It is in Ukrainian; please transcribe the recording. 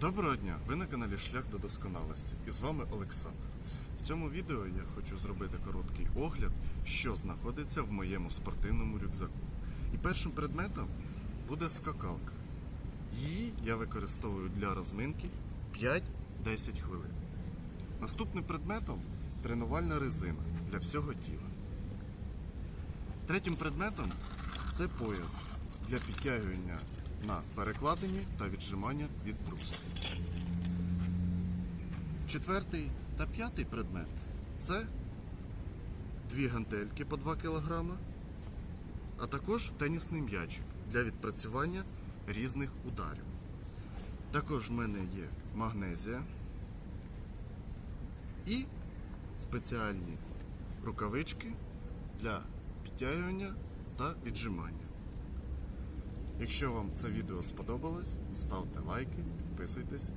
Доброго дня! Ви на каналі Шлях до досконалості і з вами Олександр. В цьому відео я хочу зробити короткий огляд, що знаходиться в моєму спортивному рюкзаку. І першим предметом буде скакалка. Її я використовую для розминки 5-10 хвилин. Наступним предметом тренувальна резина для всього тіла. Третім предметом це пояс для підтягування на перекладині та віджимання від бруса. Четвертий та п'ятий предмет це дві гантельки по 2 кг, а також тенісний м'ячик для відпрацювання різних ударів. Також в мене є магнезія і спеціальні рукавички для підтягування та віджимання. Якщо вам це відео сподобалось, ставте лайки, підписуйтесь